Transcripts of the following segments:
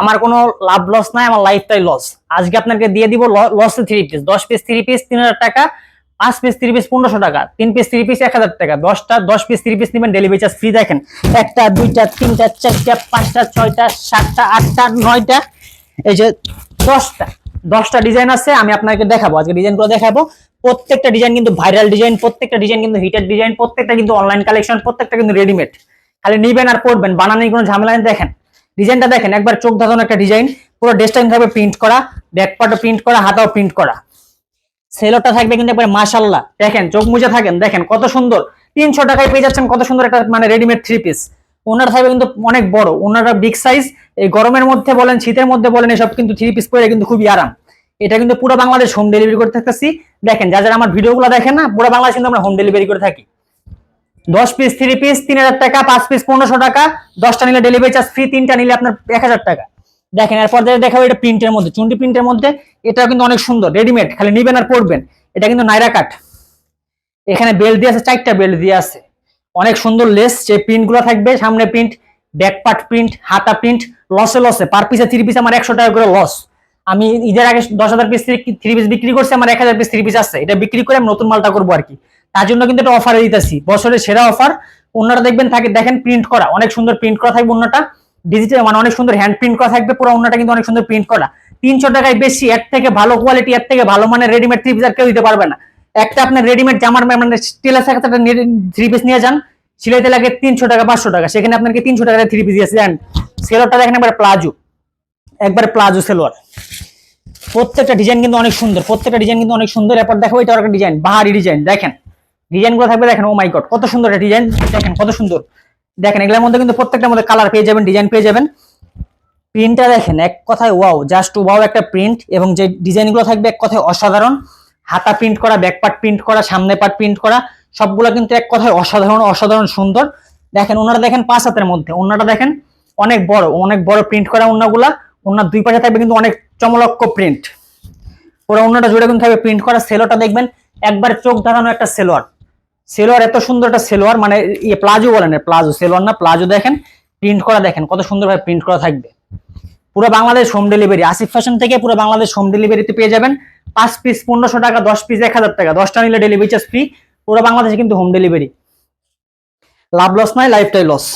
আমার কোনো লাভ লস নাই, আমার লাইফটাই লস আজকে আপনাকে দিয়ে দিব লস থ্রি পিস দশ পিস থ্রি পিস তিন হাজার টাকা। পাঁচ পিস থ্রি পিস পনেরোশো টাকা। তিন পিস থ্রি পিস এক হাজার টাকা। দশটা, দশ পিস থ্রি পিস নেবেন ডেলিভারি চার্জ ফ্রি দেখেন, একটা, দুইটা, তিনটা, চারটা, পাঁচটা, ছয়টা, সাতটা, আটটা, নয়টা। এই যে দশটা দশটা ডিজাইন আছে, আমি আপনাকে দেখাবো। আজকে ডিজাইনগুলো দেখাবো। প্রত্যেকটা ডিজাইন কিন্তু ভাইরাল ডিজাইন প্রত্যেকটা ডিজাইন কিন্তু হিটেড ডিজাইন প্রত্যেকটা কিন্তু অনলাইন কালেকশন প্রত্যেকটা কিন্তু রেডিমেড খালি নিবেন আর পড়বেন বানানোর কোনো ঝামেলা দেখেন ডিজাইনটা দেখেন, একবার চোখ ধাঁধানো একটা ডিজাইন পুরো ড্রেসটা থাকবে প্রিন্ট করা ব্যাক পার্টও প্রিন্ট করা, হাতাও প্রিন্ট করা। সেলোটা থাকবে কিন্তু একবার মাশাল্লাহ দেখেন, চোখ মুজে থাকেন, দেখেন কত সুন্দর। তিনশো টাকায় পেয়ে যাচ্ছেন কত সুন্দর একটা মানে রেডিমেড থ্রি পিস ওনার থাকবে কিন্তু অনেক বড় ওনারা বিগ সাইজ এই গরমের মধ্যে বলেন, শীতের মধ্যে বলেন, এসব কিন্তু থ্রি পিস পরে কিন্তু খুবই আরাম। এটা কিন্তু পুরো বাংলাদেশ হোম ডেলিভারি করে থাকতেছি। দেখেন, যা যারা আমার ভিডিওগুলো দেখেন না, পুরো বাংলাদেশ কিন্তু আমরা হোম ডেলিভারি করে থাকি। দশ পিস থ্রি পিস তিন হাজার টাকা, পাঁচ পিস পনেরোশো টাকা। দশটা নিলে ডেলিভারি চার্জ ফ্রি তিনটা নিলে আপনার এক হাজার টাকা। দেখেন, এরপর যেটা দেখাবো, এটা প্রিন্টের মধ্যে চুন্ডি প্রিন্টের মধ্যে, এটাও কিন্তু অনেক সুন্দর রেডিমেড খালি নিবেন আর পরবেন। এটা কিন্তু নাইরা কাট এখানে বেল্ট দিয়ে আছে, চারটা বেল্ট দিয়ে আছে। অনেক সুন্দর লেস যে প্রিন্টগুলো থাকবে, সামনে প্রিন্ট ব্যাক পার্ট প্রিন্ট হাতা প্রিন্ট লসে লসে পার পিসে থ্রি পিস আমার একশো টাকা করে লস আমি ঈদের আগে দশ হাজার পিস থ্রি পিস বিক্রি করছি, আমার এক হাজার পিস থ্রি পিস আছে। এটা বিক্রি করে আমি নতুন মালটা করব আর কি। তার জন্য কিন্তু এটা অফারে দিতেছি। বছরের সেরা অফার অন্যটা দেখবেন থাকে, দেখেন প্রিন্ট করা, অনেক সুন্দর প্রিন্ট করা থাকবে অন্যটা। ডিজিটাল মানে অনেক সুন্দর হ্যান্ড প্রিন্ট করা থাকবে, পুরো অন্যটা কিন্তু অনেক সুন্দর প্রিন্ট করা। তিনশো টাকায় বেশি এর থেকে ভালো কোয়ালিটি এর থেকে ভালো মানে রেডিমেড থ্রি পিস আর কেউ দিতে পারবে না। একটা আপনার রেডিমেড জামার মানে টেলার একটা থ্রি পিস নিয়ে যান। সিলাইতে লাগে তিনশো টাকা, পাঁচশো টাকা। সেখানে আপনাকে তিনশো টাকা থ্রি পিস দিয়েছে দেন। সেলোয়ারটা দেখেন একবার প্লাজো একবার প্লাজো সেলোয়ার। প্রত্যেকটা ডিজাইন কিন্তু অনেক সুন্দর, প্রত্যেকটা ডিজাইন কিন্তু অনেক সুন্দর। এরপর দেখো এটা একটা ডিজাইন বাহারি ডিজাইন দেখেন। ডিজাইনগুলো থাকবে দেখেন ও মাই গড কত সুন্দর একটা ডিজাইন দেখেন, কত সুন্দর। দেখেন, এগুলোর মধ্যে কিন্তু প্রত্যেকটার মধ্যে কালার পেয়ে যাবেন ডিজাইন পেয়ে যাবেন। প্রিন্টটা দেখেন, এক কথায় ওয়াও জাস্ট ওয়াও একটা প্রিন্ট এবং যে ডিজাইনগুলো থাকবে এক কথায় অসাধারণ। হাতা প্রিন্ট করা ব্যাক পার্ট প্রিন্ট করা, সামনে পার্ট প্রিন্ট করা, সবগুলো কিন্তু এক কথায় অসাধারণ অসাধারণ সুন্দর। দেখেন, ওনারা দেখেন পাঁচ হাতের মধ্যে ওনাটা দেখেন অনেক বড় অনেক বড় প্রিন্ট করা ওনাগুলা। ওনার দুই পাশে থাকবে কিন্তু অনেক চমলক্ষ প্রিন্ট ওরা অন্যটা জুড়ে কিন্তু থাকবে প্রিন্ট করা সেলোটা দেখবেন, একবার চোখ ধাঁধানো একটা সেলোয়ার সেলোয়ার, এত সুন্দর একটা সেলোয়ার মানে ইয়ে প্লাজো বলেন প্লাজো, সেলোয়ার না, প্লাজো দেখেন প্রিন্ট করা দেখেন, কত সুন্দরভাবে প্রিন্ট করা থাকবে। পুরো Bangladesh home delivery Asif fashion থেকে পুরো বাংলাদেশ হোম ডেলিভারিতে পেয়ে যাবেন, পাঁচ পিস পনেরোশো টাকা, দশ পিস এক হাজার টাকা, দশটা নিলে ডেলিভারি চার্জ ফ্রি পুরো বাংলাদেশে কিন্তু হোম ডেলিভারি লাভ লস নাই লাইফটাই লস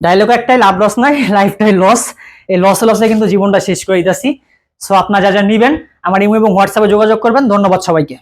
ডায়লগ একটাই লাভ লস নাই লাইফটাই লস এই লসে লসে কিন্তু জীবনটা শেষ করে দিতেছি। সো আপনার যা যা নিবেন, আমার ইমো এবং হোয়াটসঅ্যাপে যোগাযোগ করবেন। ধন্যবাদ সবাইকে।